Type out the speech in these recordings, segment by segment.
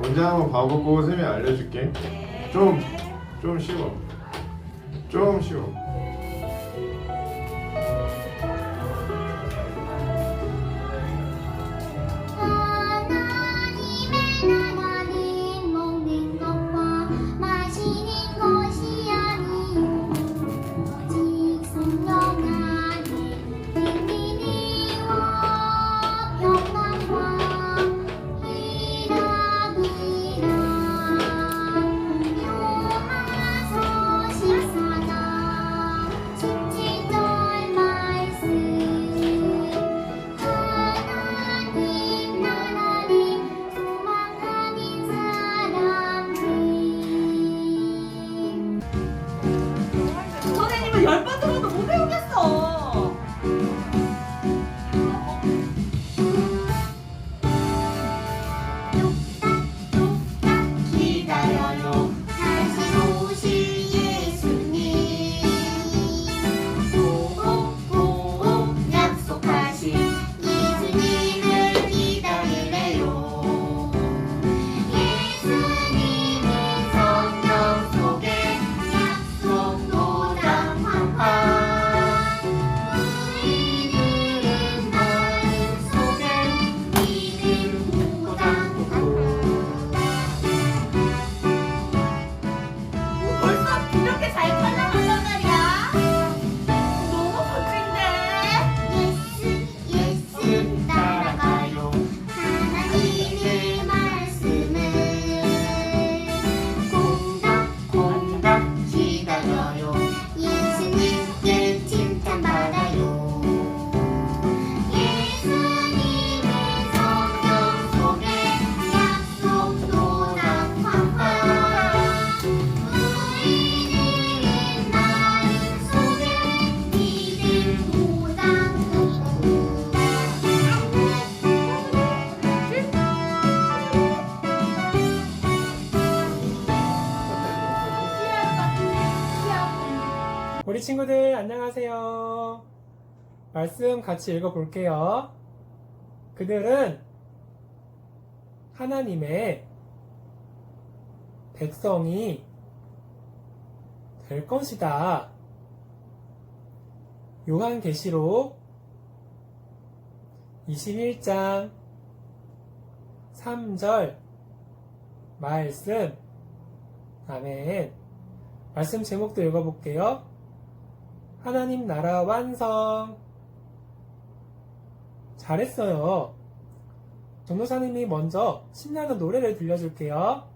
문제 한번 봐보고 선생님이 알려줄게. 좀, 좀 쉬워. 좀 쉬워. 친구들 안녕하세요. 말씀 같이 읽어볼게요. 그들은 하나님의 백성이 될 것이다. 요한계시록 21장 3절 말씀 아멘. 말씀 제목도 읽어볼게요. 하나님 나라 완성. 잘했어요. 전도사님이 먼저 신나는 노래를 들려줄게요.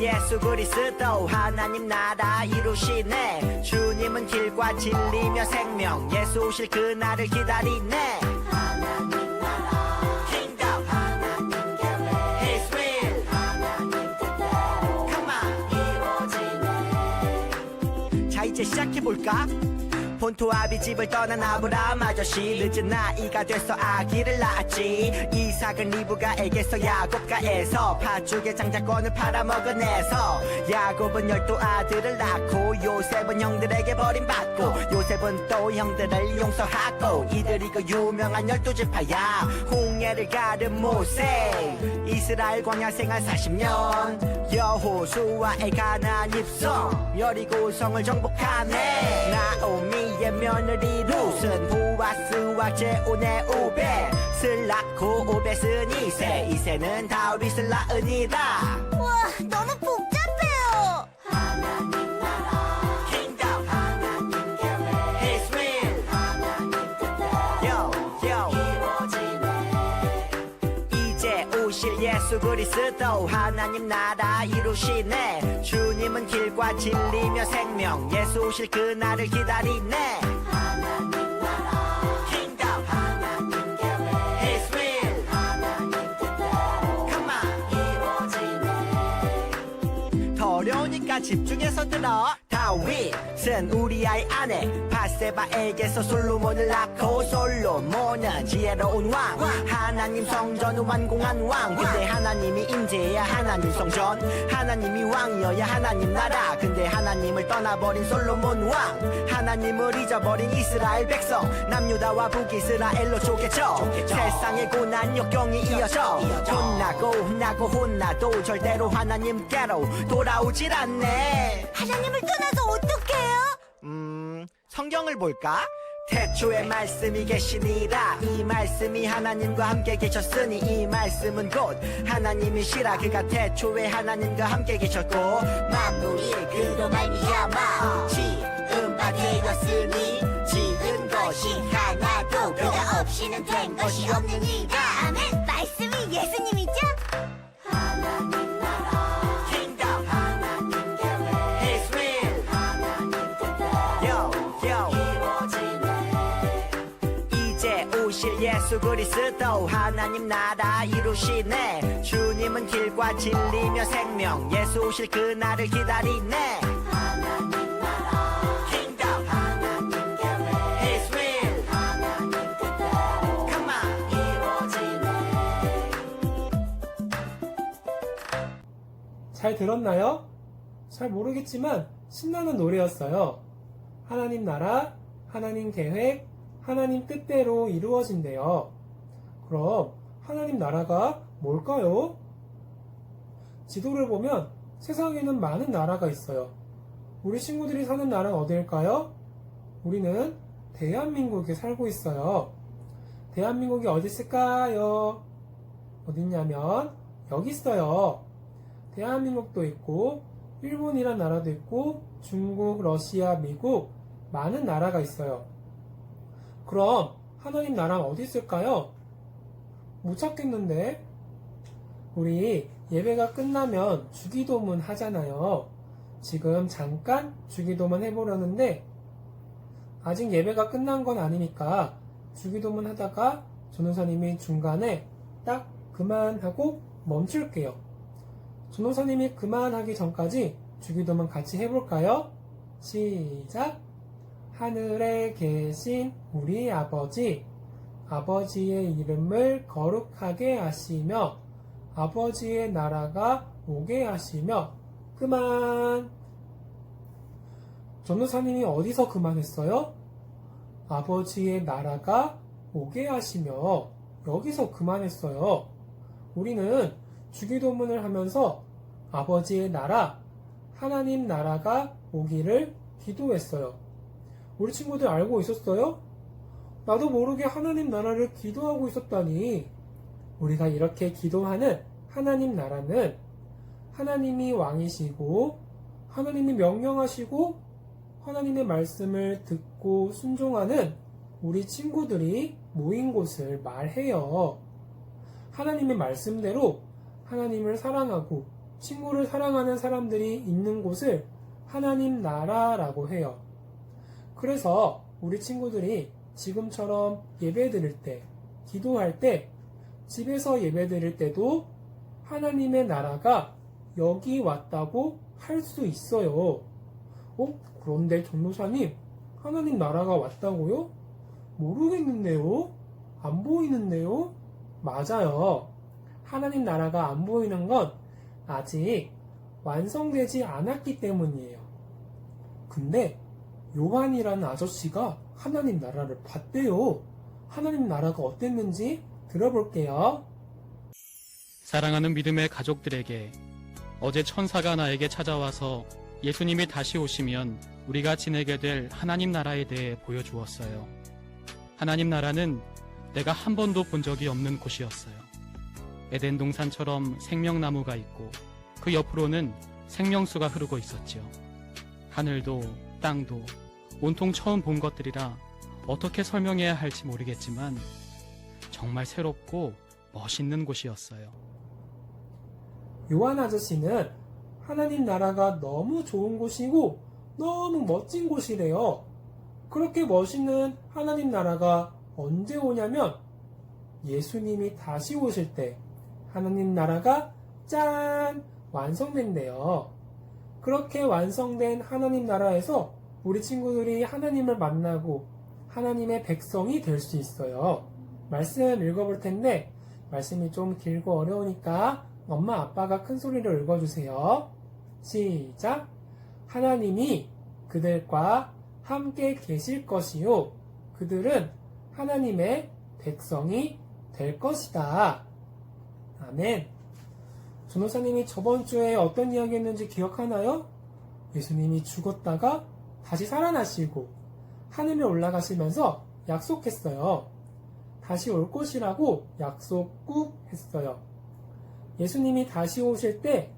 예수 그리스도 하나님 나라 이루시네. 주님은 길과 진리며 생명. 예수 오실 그날을 기다리네. Kingdom. His will. Come on. 자 이제 시작해볼까? 본토 아비 집을 떠난 아브라함 아저씨. 늦은 나이가 돼서 아기를 낳았지. 이삭은 리브가에게서 야곱가에서 팥죽의 장자권을 팔아먹어내서 야곱은 열두 아들을 낳고 요셉은 형들에게 버림받고 요셉은 또 형들을 용서하고 이들이 그 유명한 열두 지파야. 홍해를 가른 모세. 이스라엘 광야 생활 40년. 여호수아의 가나안 입성. 여리고성을 정복하네. 나오미 의 며느리 룻은 보아스와 제온의 오베 슬라코 오벳은 이세 이세는 다윗을 낳으니라 예수 그리스도 하나님 나라 이루시네 주님은 길과 진리며 생명 예수 오실 그날을 기다리네 어려우니까 집중해서 들어 다다 윗은 우리 아이 아내 바세바에게서 솔로몬을 낳고 솔로몬은 지혜로운 왕. 하나님 성전은 완공한 왕. 근데 하나님이 임재해야 하나님 성전. 하나님이 왕이어야 하나님 나라. 근데 하나님을 떠나버린 솔로몬 왕. 하나님을 잊어버린 이스라엘 백성. 남유다와 북이스라엘로 쪼개져 세상의 고난 역경이 이어져. 혼나고 혼나고 혼나도 절대로 하나님께로 돌아오질 않네. 하나님을 떠나서? 음, 성경을 볼까? 태초에 말씀이 계시니라 이 말씀이 하나님과 함께 계셨으니 이 말씀은 곧 하나님이시라 그가 태초에 하나님과 함께 계셨고 만물이 그로 말미암아 지은 바 되었으니 지은 것이 하나도 그가 없이는 된 것이 없느니라. 아멘. 예수 그리스도 하나님 나라 이루시네. 주님은 길과 진리며 생명. 예수 오실 그날을 기다리네. 잘 들었나요? 잘 모르겠지만 신나는 노래였어요. 하나님 나라, 하나님 계획, 하나님 뜻대로 이루어진대요. 그럼 하나님 나라가 뭘까요? 지도를 보면 세상에는 많은 나라가 있어요. 우리 친구들이 사는 나라는 어디일까요? 우리는 대한민국에 살고 있어요. 대한민국이 어디 있을까요? 어딨냐면 여기 있어요. 대한민국도 있고 일본이란 나라도 있고 중국, 러시아, 미국 많은 나라가 있어요. 그럼 하나님 나라는 어디 있을까요? 못 찾겠는데 우리 예배가 끝나면 주기도문 하잖아요. 지금 잠깐 주기도문 해보려는데 아직 예배가 끝난 건 아니니까 주기도문 하다가 전도사님이 중간에 딱 그만하고 멈출게요. 전도사님이 그만하기 전까지 주기도문 같이 해볼까요? 시작! 하늘에 계신 우리 아버지, 아버지의 이름을 거룩하게 하시며, 아버지의 나라가 오게 하시며, 그만! 전도사님이 어디서 그만했어요? 아버지의 나라가 오게 하시며, 여기서 그만했어요. 우리는 주기도문을 하면서 아버지의 나라, 하나님 나라가 오기를 기도했어요. 우리 친구들 알고 있었어요? 나도 모르게 하나님 나라를 기도하고 있었다니. 우리가 이렇게 기도하는 하나님 나라는 하나님이 왕이시고, 하나님이 명령하시고, 하나님의 말씀을 듣고 순종하는 우리 친구들이 모인 곳을 말해요. 하나님의 말씀대로 하나님을 사랑하고 친구를 사랑하는 사람들이 있는 곳을 하나님 나라라고 해요. 그래서 우리 친구들이 지금처럼 예배 드릴 때, 기도할 때, 집에서 예배 드릴 때도 하나님의 나라가 여기 왔다고 할 수 있어요. 어? 그런데 전도사님, 하나님 나라가 왔다고요? 모르겠는데요? 안 보이는데요? 맞아요. 하나님 나라가 안 보이는 건 아직 완성되지 않았기 때문이에요. 근데 요한이라는 아저씨가 하나님 나라를 봤대요. 하나님 나라가 어땠는지 들어볼게요. 사랑하는 믿음의 가족들에게 어제 천사가 나에게 찾아와서 예수님이 다시 오시면 우리가 지내게 될 하나님 나라에 대해 보여주었어요. 하나님 나라는 내가 한 번도 본 적이 없는 곳이었어요. 에덴 동산처럼 생명나무가 있고 그 옆으로는 생명수가 흐르고 있었지요. 하늘도 땅도 온통 처음 본 것들이라 어떻게 설명해야 할지 모르겠지만 정말 새롭고 멋있는 곳이었어요. 요한 아저씨는 하나님 나라가 너무 좋은 곳이고 너무 멋진 곳이래요. 그렇게 멋있는 하나님 나라가 언제 오냐면 예수님이 다시 오실 때 하나님 나라가 짠! 완성된대요. 그렇게 완성된 하나님 나라에서 우리 친구들이 하나님을 만나고 하나님의 백성이 될 수 있어요. 말씀 읽어볼 텐데 말씀이 좀 길고 어려우니까 엄마 아빠가 큰 소리로 읽어주세요. 시작. 하나님이 그들과 함께 계실 것이요. 그들은 하나님의 백성이 될 것이다. 아멘. 전호사님이 저번 주에 어떤 이야기 했는지 기억하나요? 예수님이 죽었다가 다시 살아나시고 하늘에 올라가시면서 약속했어요. 다시 올 것이라고 약속 꾹 했어요. 예수님이 다시 오실 때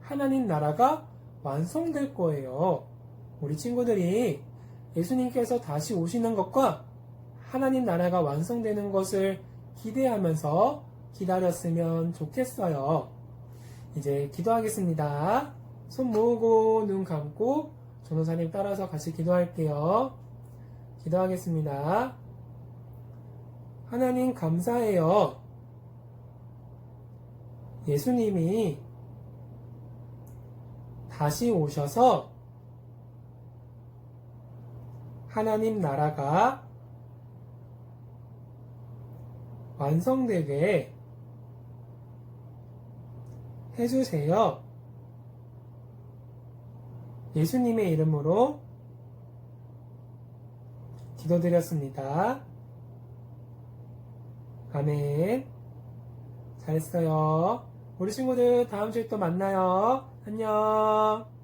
하나님 나라가 완성될 거예요. 우리 친구들이 예수님께서 다시 오시는 것과 하나님 나라가 완성되는 것을 기대하면서 기다렸으면 좋겠어요. 이제 기도하겠습니다. 손 모으고 눈 감고 전호사님 따라서 같이 기도할게요. 기도하겠습니다. 하나님 감사해요. 예수님이 다시 오셔서 하나님 나라가 완성되게 해주세요. 예수님의 이름으로 기도드렸습니다. 아멘. 잘했어요. 우리 친구들 다음 주에 또 만나요. 안녕.